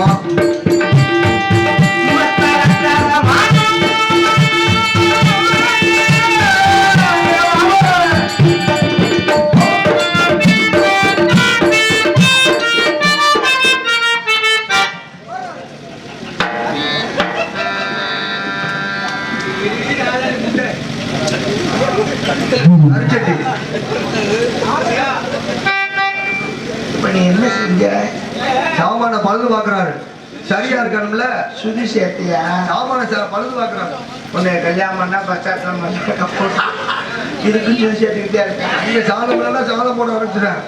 Allah சுதி சேர்த்தியா சாமான ச- பழுது பாக்குறாரு உன்னை கல்யாணம் பண்ணா பச்சாட்டம் பண்ணா இதுக்கும் சுதி சேர்த்துக்கிட்டே இருக்கேன் நீங்க சாதம் இல்லைன்னா சாதம் போட ஆரம்பிச்சிட்டேன்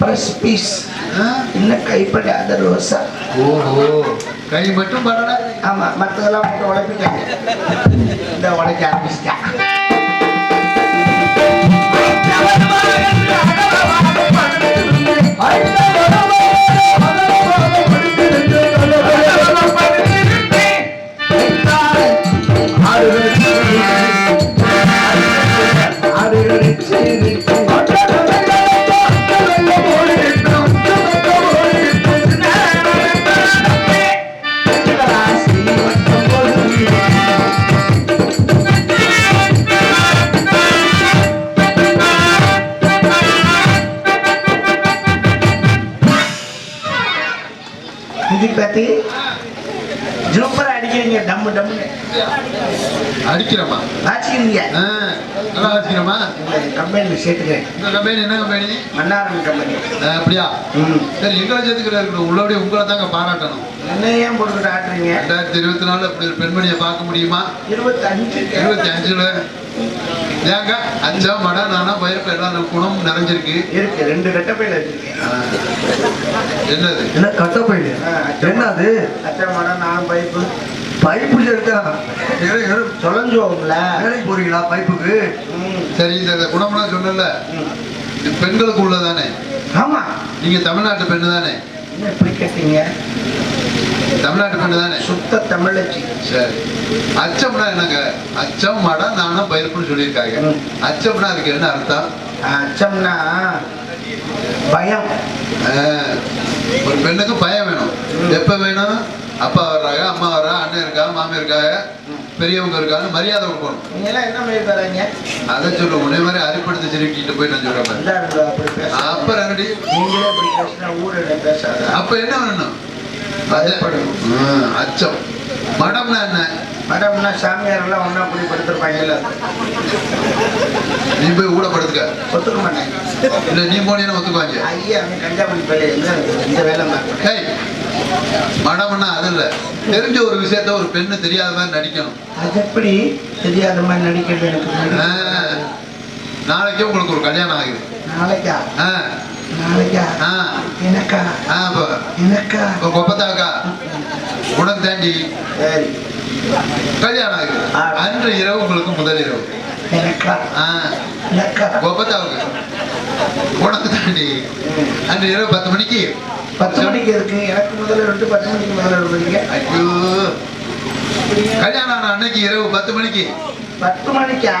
பிரஸ் பீஸ்? இன்னும் கைப்படாத ரோசா ஓஹோ கை மட்டும் படல ஆமா மத்ததெல்லாம் மட்டும் உழைப்பிட்டாங்க இந்த உழைக்க ஆரம்பிச்சிட்டாங்க ஆச்சுக்கிறீங்க ஆ, நல்லா அடிக்கிறமா கம்பெனியில் சேர்த்துக்கிறேன். இந்த கம்பெனி என்ன கம்பெனி? மன்னாரன் கம்பெனி. அப்படியா? சரி எங்களை சேர்த்துக்கிற இருக்கணும் உள்ளபடி உங்களை தாங்க பாராட்டணும். என்ன ஏன் போட்டுக்கிட்டு ஆட்டுறீங்க? ரெண்டாயிரத்தி இருபத்தி நாலுல இப்படி ஒரு பெண்மணியை பார்க்க முடியுமா? இருபத்தஞ்சு. இருபத்தி அஞ்சுல ஏங்க அஞ்சா மடை நானா பயிர்ப்பு எல்லாம் குணம் நிறைஞ்சிருக்கு. இருக்கு ரெண்டு ரெட்டப்பையில வச்சிருக்கேன். ஆ. என்னது? என்ன கட்டப்பையில? என்னது? அச்சா மரம் நானும் பைப்பு. பைப்பு இருக்கா தொலைஞ்சுவோம்ல வேலைக்கு போறீங்களா பைப்புக்கு? ம், சரி இந்த குணம்லாம் சொன்னல. இது பெண்களுக்கு உள்ளதானே? ஆமா. நீங்க தமிழ்நாட்டு பெண்ணு தானே என்ன இப்படி கேட்டீங்க? தமிழ்நாட்டு பெண்ணு தானே சுத்த தமிழச்சி. சரி. அச்சம்னா என்னங்க? அச்சம் மடம் நானும் பயிர்ப்புன்னு சொல்லியிருக்காங்க. அச்சம்னா அதுக்கு என்ன அர்த்தம்? அச்சம்னா பயம். ஒரு பெண்ணுக்கு பயம் வேணும். எப்ப வேணும்? அப்பா வர்றாங்க அம்மா வர்றா அண்ணன் இருக்கா மாமி இருக்காங்க பெரியவங்க இருக்கான்னு மரியாதை கொடுக்கணும். நீங்க எல்லாம் என்ன மாதிரி தராங்க அதை சொல்லு உடனே மாதிரி அரிப்படுத்து சிரிக்கிட்டு போய் நான் சொல்றேன் அப்புறம் என்னடி? நீங்களே அப்படி பேசினா ஊரில் பேசாத. அப்ப என்ன வேணும்? பயப்படணும். ம், அச்சம். மடம்னா என்ன? மேடம்னா சாமியார் எல்லாம் ஒன்றா போய் படுத்திருப்பாங்கல்ல நீ போய் ஊடப்படுத்துக்க ஒத்துக்க மாட்டாங்க இல்ல நீ போனீங்கன்னா ஒத்துக்குவாங்க. ஐயா பேர் எங்க? இந்த வேலை ஹேய் மடம்னா அது இல்ல. தெரிஞ்ச ஒரு விஷயத்த ஒரு பெண்ணு தெரியாத மாதிரி நடிக்கணும். அது எப்படி? தெரியாத மாதிரி நடிக்கிறது எனக்கு. நாளைக்கே உங்களுக்கு ஒரு கல்யாணம் ஆகுது. நாளைக்கா? ஆ, நாளைக்கா? ஆ, எனக்கா? ஆ, அப்ப எனக்கா? உங்க கொப்பத்தாக்கா? உனக்கு தாண்டி சரி. கல்யாணம் ஆகுது. அன்று இரவு உங்களுக்கு முதல் இரவு. கொப்பத்தாவுக்கு உனக்கு தாண்டி. அன்று இரவு பத்து மணிக்கு. பத்து மணிக்கு இருக்கு. எனக்கு முதல்ல ரெண்டு பத்து மணிக்கு முதல்ல இருந்தீங்க ஐயோ. கல்யாணம் ஆன அன்னைக்கு இரவு பத்து மணிக்கு. பத்து மணிக்கா?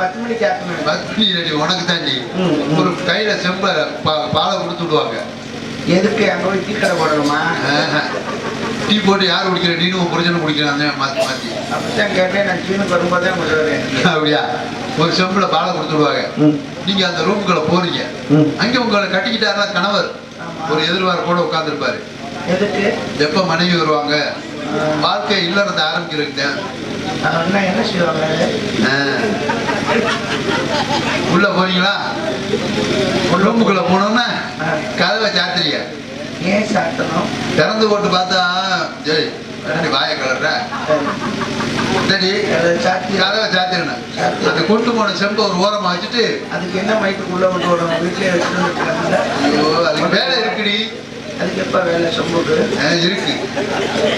பத்து மணிக்கு ஆக்கணும் பத்து மணி ரெடி உனக்கு தாண்டி. ஒரு கையில செம்ப பாலை கொடுத்து விடுவாங்க. எதுக்கு? அங்க போய் டீ கடை போடணுமா. டீ போட்டு யார் குடிக்கிற? நீனும் உன் புரிஞ்சனும் குடிக்கிறாங்க. மாத்தி மாத்தி. அப்படித்தான் கேட்டேன். நான் வரும்போதே சொல்லுவேன் அப்படியா? ஒரு செம்புல பாலை கொடுத்து விடுவாங்க ம். நீங்க அந்த ரூமுக்குள்ள போறீங்க. ம். அங்க உங்களை கட்டிக்கிட்டாருல கணவர். ஒரு எதிர்வார் கூட உட்கார்ந்துருப்பாரு. எதுக்கு? எப்ப மனைவி வருவாங்க? வாழ்க்கை இல்லறத ஆரம்பிக்கிறதுக்கு தான். என்ன செய்வாங்க. உள்ள போனீங்களா ரூமுக்குள்ள போனோம்னா. கதவை சாத்துறீங்க. திறந்து போட்டு பார்த்தா ஜெய் என்னடி வாய கலர்ற அதை சாத்தி கதவை சாத்திருந்தேன் அந்த கொண்டு போன செம்பை ஒரு ஓரமா வச்சுட்டு அதுக்கு என்ன மைக்குள்ள விட்டு விடணும் வீட்டிலே வச்சுட்டு ஐயோ அதுக்கு வேலை இருக்குடி. அதுக்கு எப்ப வேலை? சொம்புக்கு? இருக்கு.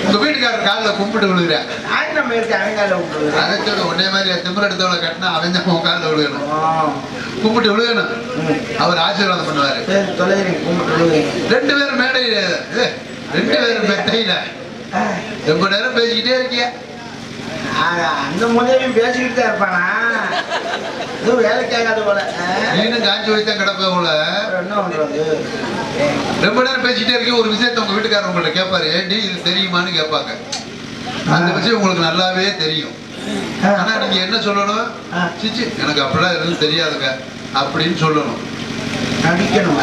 உங்க வீட்டுக்காரர் காலில் கும்பிட்டு விழுகிறேன் ஆய் நம்ம இருக்கு அவங்கால விட்டுருது அதை சொல்ல உடனே மாதிரி திமிர எடுத்தவளை கட்டினா அவன் தான் உன் காலில் விழுகணும். கும்பிட்டு விழுகணும். அவர் ஆசீர்வாதம் பண்ணுவாரு. ரெண்டு பேரும் மேடையில ரெண்டு பேரும் மெத்தையில ரொம்ப நேரம் பேசிக்கிட்டே இருக்கிய அந்த முதலையும் பேசிக்கிட்டு தான் இருப்பானா? இதுவும் வேலை கேட்காது போல? நீனும் காஞ்சி வைத்த கிடப்ப போல. என்ன பண்றது? ரொம்ப நேரம் பேசிக்கிட்டே இருக்கீங்க. ஒரு விஷயத்த உங்க வீட்டுக்காரர் உங்கள்ட்ட கேட்பாரு. ஏண்டி இது தெரியுமான்னு கேட்பாங்க. அந்த விஷயம் உங்களுக்கு நல்லாவே தெரியும். ஆனா நீங்க என்ன சொல்லணும். சிச்சி எனக்கு அப்படிலாம் எதுவும் தெரியாதுங்க. அப்படின்னு சொல்லணும். நடிக்கணும்?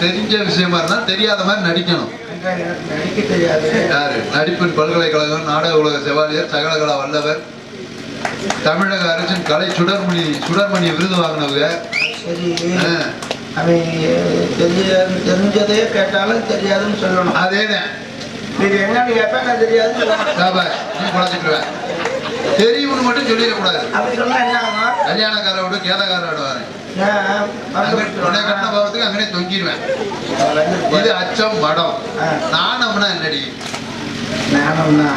தெரிஞ்ச விஷயமா இருந்தா தெரியாத மாதிரி நடிக்கணும். நடிக்க தெரியாது. யாரு? நடிப்பின் பல்கலைக்கழகம் நாடக உலக செவாலியர் சகலகலா வல்லவர் தமிழக அரசின் கலை சுடர்மணி சுடர்மணி விருது வாங்கினவங்க. அவன் தெரிஞ்சதே கேட்டாலும் தெரியாதுன்னு சொல்லணும். அதேதான். இது என்னன்னு கேட்பேன் நான் தெரியாதுன்னு சொல்லணும். நீ குழச்சிக்குவேன் தெரியும்னு மட்டும் சொல்லிடக்கூடாது. அப்படி சொன்னா என்ன ஆகும் கல்யாணக்காரோட கேதக்காரோட வரேன். ஏன் உடனே கண்ண பாவத்துக்கு அங்கனே தொங்கிடுவேன் இது அச்சம் மடம் ஆ. நாணம்னா என்னடி? நானம்னா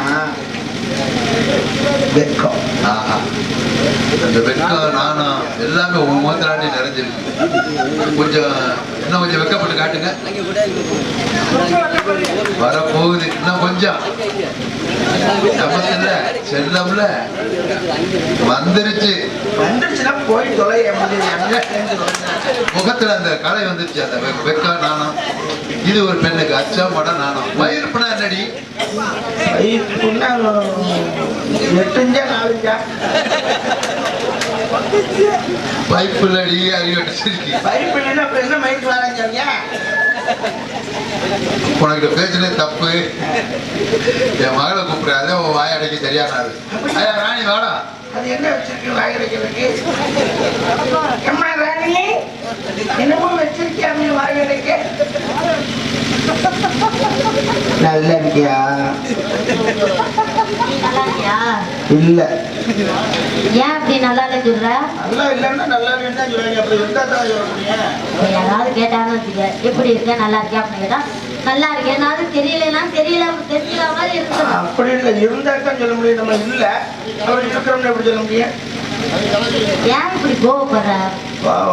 வெக்கம் அந்த வெக்கம் நானா எல்லாமே உன் முகத்திலாண்டி நிறைஞ்சிருக்கு. கொஞ்சம் இன்னும் கொஞ்சம் வெக்கப்பட்டு காட்டுங்க. வரப்போகுது. இன்னும் கொஞ்சம். நமக்கு இல்ல செல்லம்ல வந்துருச்சு. வந்துருச்சுன்னா போய் வந்து முகத்துல அந்த கலை வந்துருச்சு அந்த வெ- வெக்கம் நாணம். இது ஒரு பெண்ணுக்கு அச்சம் மடம் நாணம். வயிறுப்புனா என்னடி? வயிற்றுன்னா எட்டுஞ்சா நாலுஞ்சா. பைப்புல அடி அறிவடிச்சிருக்கி பைப்பு இல்லைன்னா அப்புறம் என்ன மைக்கு வராங்க உனக்கு பேசுனே தப்பு. என் மகளை கூப்பிடுற உன் வாய அடைக்க சரியானாது ஐயா ராணி வாடா. அது என்ன வச்சிருக்கு வாயடைக்கிறதுக்கு அம்மா ராணி என்னமோ வச்சிருக்கியா வாய் அடைக்க? நல்லா இருக்கியா நல்லா இருக்கியா? இல்ல. ஏன் அப்படி நல்லா இல்லை சொல்ற நல்லா இல்லைன்னா நல்லா இல்லைன்னு தான் இப்ப யாராவது கேட்டாங்கன்னு வச்சுக்க. எப்படி இருக்க? நல்லா இருக்கியா அப்படின்னு கேட்டா நல்லா இருக்கேனாவது தெரியலனா தெரியல. தெரிஞ்சுக்கிற மாதிரி இருக்குது அப்படி இல்லை. இருந்தா தான் சொல்ல முடியும். நம்ம இல்ல. இருக்கிறோம்னு எப்படி சொல்ல முடியும்? ஏன் இப்படி கோவப்படுற?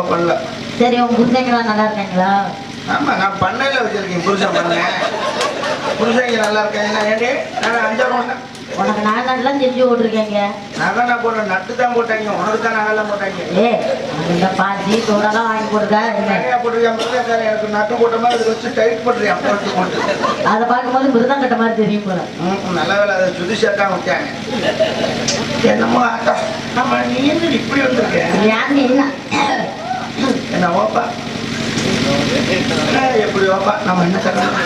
பண்ணல சரி உன் புருஷங்களாம் நல்லா இருக்காங்களா ஆமா நான் பண்ணையில வச்சிருக்கேன். புருஷன் பண்ணேன் புருஷங்க நல்லா இருக்காங்க ஏண்டி? நான் அஞ்சாறு ஒண்ணு உனக்கு நாகெல்லாம் தெரிஞ்சு ஓட்டிருக்கீங்க நகை நான் போடுறேன். நட்டு தான் போட்டாங்க. உனக்கு தான் நகைலாம் போட்டாங்க. ஏ இந்த பாசி தோடெல்லாம் வாங்கி என்ன நிறையா போட்டிருக்கேன் மிருதக்காரன் எனக்கு நட்டு போட்ட மாதிரி வச்சு டைட் பண்ணுறேன் போட்டு போட்டு அதை பார்க்கும்போது மிருதம் கட்ட மாதிரி தெரியும் போல. நல்ல வேலை. அதை சுதிஷா தான் விட்டாங்க என்னமோ ஆட்டம். நம்ம நீ என்ன இப்படி வந்திருக்க? ஏன் என்ன என்ன ஓப்பா? எப்படி ஓப்பா நம்ம என்ன தரலாம்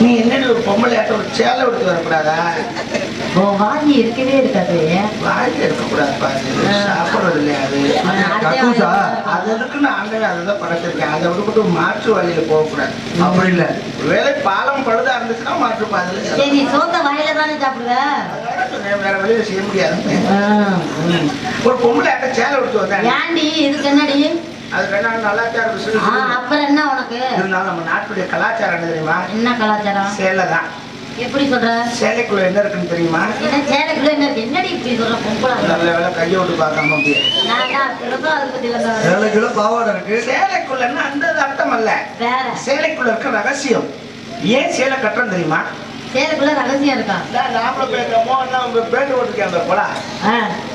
நீ என்னடி ஒரு பொம்பளை ஆட்ட ஒரு சேலை எடுத்து வரக்கூடாதா? உன் வாங்கி இருக்கவே இருக்காது. வாங்கி எடுக்கக்கூடாதுப்பா அது. சாப்பிட்றது இல்லையா அது? அது இருக்குன்னு ஆண்டவே அதை தான் படைச்சிருக்கேன். அதை விட்டுவிட்டு மாற்று வழியில போகக்கூடாது. அப்படி இல்ல. ஒருவேளை பாலம் பழுதா இருந்துச்சுன்னா மாற்று பாதையில சரி சோத்த வாயில தானே சாப்பிடுவ? அதான் சொன்னேன், வேற வழியில செய்ய முடியாது. ஒரு பொம்பளை ஆட்ட சேலை எடுத்து வந்தாங்க ஏன்டி? இதுக்கு என்னடி? அது வேணா நல்லாச்சார அப்புறம் என்ன உனக்கு? இருந்தாலும் நம்ம நாட்டுடைய கலாச்சாரம் என்ன தெரியுமா? என்ன கலாச்சாரம்? சேலை தான். எப்படி சொல்ற? சேலைக்குள்ள என்ன இருக்குன்னு தெரியுமா? என்ன சேலைக்குள்ள என்ன? என்னடி இப்படி சொல்ற? பொம்பளை நல்ல வேலை கையை விட்டு பார்க்காம அப்படியே. ஏழு கிலோ பாவாடை இருக்கு. சேலைக்குள்ளன்னா அந்த அர்த்தம் அல்ல. சேலைக்குள்ள இருக்க ரகசியம். ஏன் சேலை கட்டுறோம் தெரியுமா? சேலைக்குள்ள ரகசியம் இருக்கா? நாமள பேசுறோமோ அவங்க பேட்டு போட்டிருக்கேன் அந்த கொலா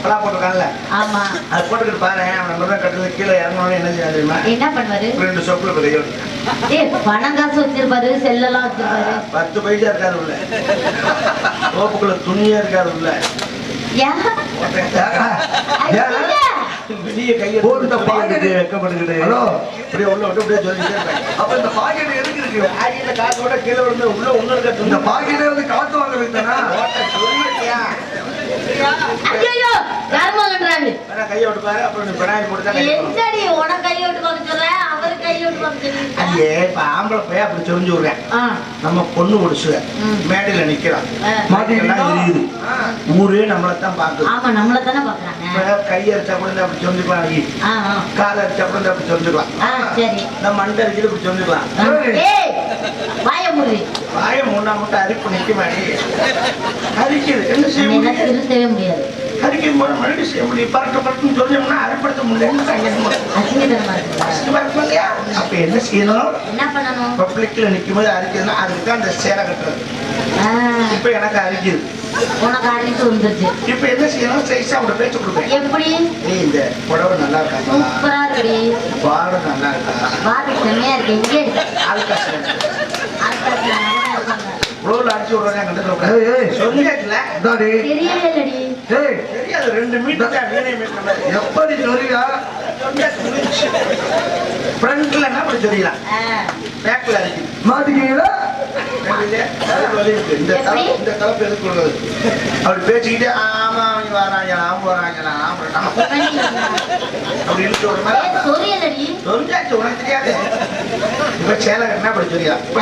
கொலா போட்டிருக்கான்ல? ஆமா. அது போட்டுக்கிட்டு பாரு அவனை கட்டுறது கீழே இறங்கணும்னு என்ன செய்ய தெரியுமா? என்ன பண்ணுவாரு? ரெண்டு சொப்புல கையை ஏ பணம் காசு வச்சிருப்பாரு செல்லெல்லாம் வச்சிருப்பாரு. பத்து பைசா இருக்காது உள்ள. சோப்புக்குள்ள துணியே இருக்காது உள்ள. ஏன்? வெளிய கையை போட்டு பாக்கெட்டு வைக்கப்பட்டுக்கிட்டு ஹலோ உள்ள விட்டு சொல்லிட்டே இருப்பாங்க அப்ப இந்த பாக்கெட் எதுக்கு இருக்கு? ஆகியில காசு கூட கீழே விழுந்து உள்ள ஒண்ணு இருக்க இந்த வந்து காத்து வாங்க வைத்தானா? சொல்லிட்டியா ஐயையோ, யாரும்மா நான் கையை அப்புறம் நீ பினாயில் போட்டு தான். என்னடி விட்டு பார்க்க சொல்றேன் அவரு கை விட்டு பார்க்க சொல்லிருக்கா அது இப்ப ஆம்பளை பையன் அப்படி விடுறேன். நம்ம பொண்ணு ஒடிச்சு. மேடையில நிக்கிறான். எரியுது. ஊரே நம்மளை தான் பாக்குது ஆமா நம்மள தானே பாக்குறாங்க இப்ப கை அடிச்சா கூட அப்படி ஆ. கால் அடிச்சா கூட அப்படி சொல்லிக்கலாம் ஆ சரி. இந்த மண்டை அடிக்கிறது இப்படி ஏய் வாய முன்னா மட்டும் அரிப்பு நிக்க மாடி அரிக்குது. என்ன செய்ய முடியும்? திருத்தவே முடியாது. அரிக்கும் போது மறுபடியும் செய்ய முடியும். பறக்க பறக்குன்னு சொன்னோம்னா அரைப்படுத்த முடியலன்னு இருக்கு. கஷ்டமா இருக்கும் இல்லையா? அப்ப என்ன செய்யணும்? என்ன பண்ணணும்? பப்ளிக்ல நிக்கும் போது அரிக்குதுன்னா அதுக்கு தான் அந்த சேலை கட்டுறது. இப்ப எனக்கு அரிக்குது. உனக்கு அறிவித்து வந்துருச்சு இப்ப என்ன செய்யணும்? சைஸா அவட பேச்சு கொடுப்பேன். எப்படி? ஏய் இந்த புடவை நல்லா இருக்காப்பா சூப்பரா இருக்குடி. பாடம் நல்லா இருக்கா? பாபி செம்மையா இருக்கு. இங்கே இருக்கு. ரோல் அடிச்சு விடுறேன் ஏய், கண்டுக்கிறோம் ஏய். சொல்லியாச்சுல? இந்தாடி. தெரியவே இல்லடி ஏய், தெரியாது ரெண்டு மீட்டர் தான் வீணை மீட்டர் மாதிரி எப்படி சொல்லியா ஃப்ரண்ட்ல என்ன அப்படி சொல்லிடலாம் ஆ, பேக்ல அடிக்குது மாட்டிக்கிறீங்களா? ரெண்டுல அதுக்கு வலி இருக்கு. இந்த தலை எப்படி? இந்த தலைப்பு எதுக்கு உள்ளது அப்படி பேசிக்கிட்டே ஆமா அவங்க வராங்க நான் போறாங்க நான் போறேன் பண்ணி அப்படி இழுத்து உனக்கு தெரியாது. இப்ப சேலை கட்டினா அப்படி சொல்லியா? இப்ப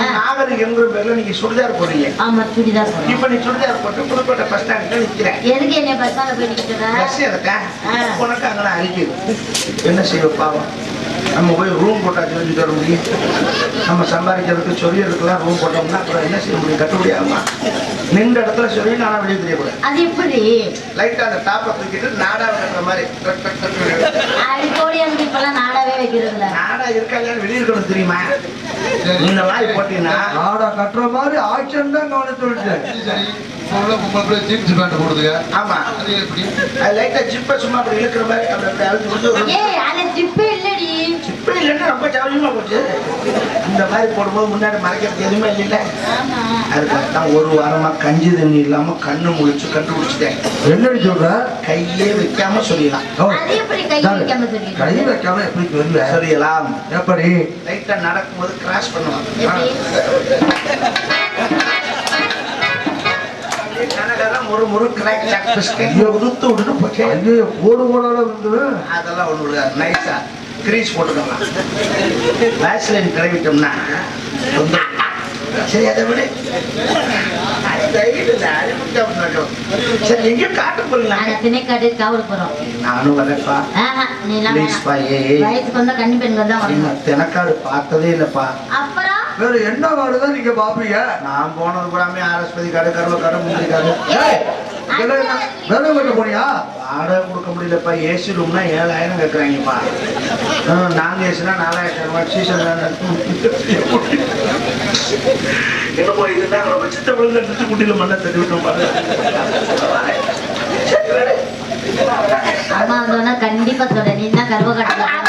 பேர்ல நீங்க சுடிதார் போடுறீங்க. ஆமா சுடிதார் இப்ப நீ சுடிதார் போட்டு புதுக்கோட்டை பஸ் ஸ்டாண்ட்ல நிக்கிறேன் எதுக்கு என்னை பஸ் ஸ்டாண்ட்ல போய் பஸ். உனக்கு என்ன செய்ய பாவம்? நம்ம போய் ரூம் போட்டா தெரிஞ்சு தர முடியும். நம்ம சம்பாதிக்கிறதுக்கு சொல்லியதுக்கெல்லாம் ரூம் போட்டோம்னா அப்புறம் என்ன செய்ய முடியும்? கட்டுப்படி ஆகுமா நின்ற இடத்துல சொல்லி நானா வெளியே தெரியக்கூடாது. அது எப்படி? லைட்டா அந்த டாப்பை தூக்கிட்டு நாடா கட்டுற மாதிரி. நாடாவே வைக்கிறது நாடா இருக்கா இல்லையான்னு வெளியே இருக்கணும் தெரியுமா? இந்த மாதிரி போட்டீங்கன்னா ஆடா கட்டுற மாதிரி ஆக்ஷன் தான் கவனம் சொல்லிட்டேன் ஜீன்ஸ் பேண்ட் போடுதுங்க. ஆமா. அது எப்படி? அது லைட்டா ஜிப்பை சும்மா அப்படி இழுக்கிற மாதிரி அப்படி அப்படி அழுத்தி ஜிப்பே இல்லைன்னா ரொம்ப சௌரியமா போச்சு. இந்த மாதிரி போடும்போது முன்னாடி மறைக்கிறது எதுவுமே ஆமா. அதுக்காக தான் ஒரு வாரமா கஞ்சி தண்ணி இல்லாம கண்ணு முழிச்சு கண்டுபிடிச்சிட்டேன். என்னடி சொல்ற? கையே வைக்காம சொல்லலாம் ஓ, அது எப்படி கை சாரு, வைக்காம எப்படி தெரியல சொல்லலாம் எப்படி? லைட்டா நடக்கும்போது எப்படி? கனகரம் ஒரு முறு கிராக் சாக் பிஸ்கட் உதுத்து விட்டுட்டு போச்சு. ஐயோ போடு போடாத வந்து அதெல்லாம் ஒண்ணு விடாது நைஸா கிரீஸ் போட்டுக்கலாம் வேஸ்லைன் கிளவிட்டோம்னா தொந்தரவு. சரி அதை விடு. சரி எங்கேயும் காட்ட போறீங்களா? நாங்க திணைக்காட்டு காவல் போறோம். நானும் வரப்பா ஆஹா, நீ எல்லாம் ப்ளீஸ் வேணாம். பா ஏய் வயசுக்கு வந்தா கன்னி பெண்கள் தான் நீங்க பார்த்ததே இல்லப்பா. அப்புறம்? வேற என்ன வாடுதான் நீங்க பாப்பீங்க? நான் போனது கூடாமே ஆரஸ்பதி காடு கருவ காடு முந்திரி காடு கட்ட போனியா வாடகை கொடுக்க முடியலப்பா. ஏசி ரூம்னா ஏழாயிரம் கேட்குறாங்கப்பா நாங்க ஏசினா நாலாயிரத்தி ரூபாய். சீசன் என்னப்பா இதுனா ரொம்ப சித்த விழுந்த எடுத்து குட்டியில மண்ணை தட்டி விட்டோம். அம்மா வந்தோன்னா கண்டிப்பா சொல்றேன். நீ தான் கருவ கட்டலாம்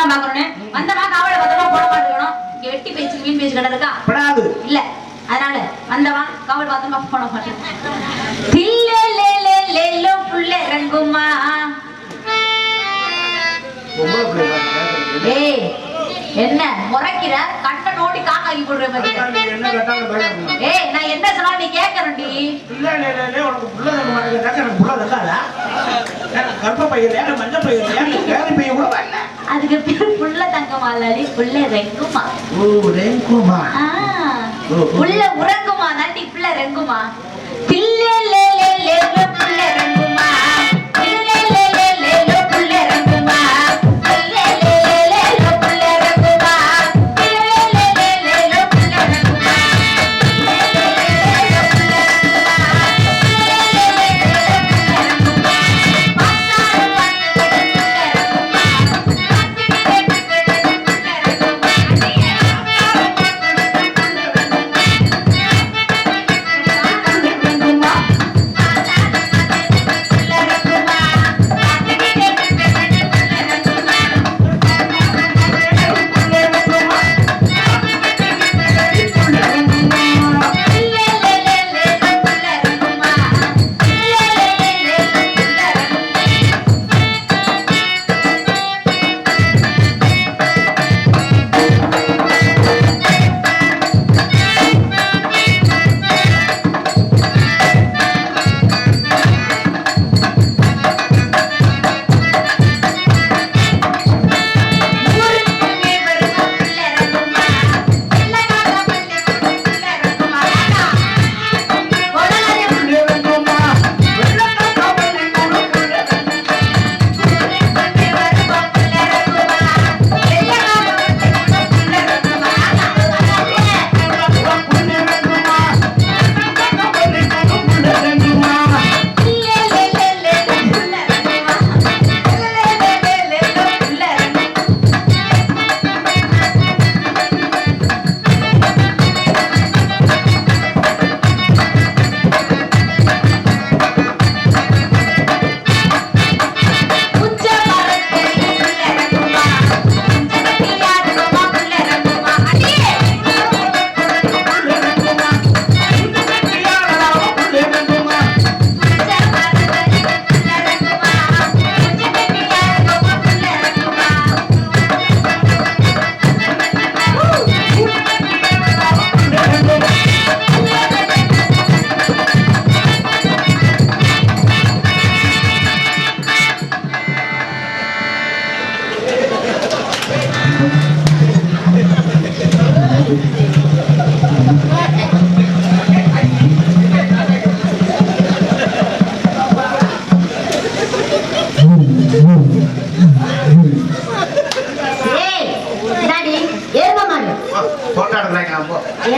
காவலெல்லாம் பாக்கணும்னு வந்தமா காவல பத்திரமா போட இங்க வெட்டி பேச்சு மீன் பேச்சு கடை இருக்கா படாது. இல்ல. அதனால வந்தவா காவல் பத்திரமா போட மாட்டேன். தில்லே லே லே லே லோ புள்ள இறங்குமா. ஏய் என்ன முறைக்கிற கண்ணை நோண்டி காக்காக்கி போடுற மாதிரி. ஏய் நான் என்ன சொன்னாலும் நீ கேட்கணும்டி இல்ல, இல்ல, இல்ல, இல்ல, உனக்கு புள்ள தங்க மாட்டேங்கிறாங்க, எனக்கு புள்ள தங்காதா? எனக்கு கர்ப்ப பையன் இல்லையா, எனக்கு மஞ்சள் பையன் இல்லையா, எனக்கு வேலை பையன் கூட வரல. அதுக்கு பேர் புள்ள தங்கமா இல்லாடி புள்ள ரெங்குமா ஓ, ரேங்குமா. ஆ, புள்ள உறங்குமா தாண்டி புள்ள ரெங்குமா தில்லே லே லே லே லோ புள்ள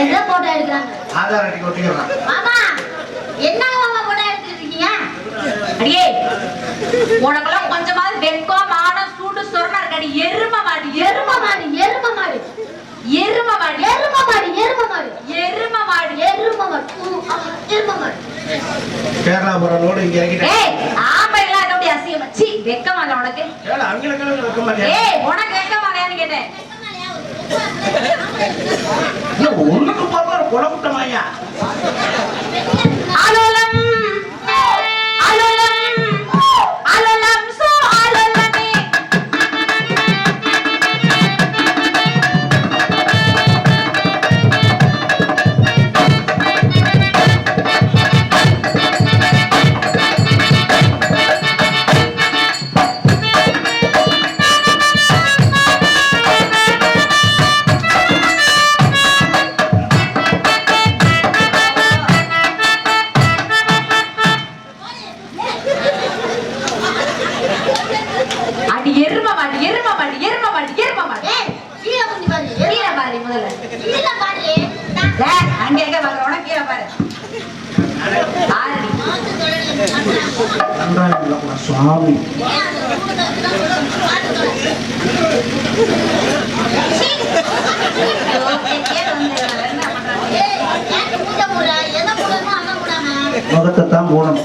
எந்த போட்டோ எடுக்கிறாங்க ஆதார் அடிக்க ஒட்டிக்கிறான். மாமா என்ன மாமா போட்டோ எடுத்துட்டு இருக்கீங்க? அடியே உனக்கெல்லாம் கொஞ்சமாவது வெக்கம் மானம் சூடு சொரணா இருக்காடி. எரும மாடு எரும மாடு. எரும மாடு. எரும மாடு. எரும மாடு எரும மாடு. எரும மாடு. எரும மாடு. எரும மாடு. கேரளா போற லோடு இங்க இறக்கிட்டேன் ஏய் ஆம்பளைங்களா அதோட அசிங்கமா. சீ வெக்கமா இல்ல உனக்கு? ஏடா அவங்களுக்கு வைக்க மாட்டேன் ஏய் உனக்கு வெக்கமா கேட்டேன். ஒண்ணுக்கு போக குழப்பட்டமாயா ஆனா முதக்கத்தான் போகணும்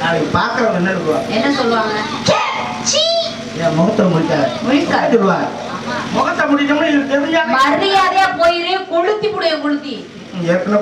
நாளைக்கு என்ன இருக்குவாங்க என்ன சொல்லுவாங்க? என் முகத்தை முடித்தார் முடித்தார் முகத்தை முடிச்சோம்னா இது தெரிஞ்சா மரியாதையா போயிரு கொளுத்தி புடைய கொளுத்தி. ஏற்கனவே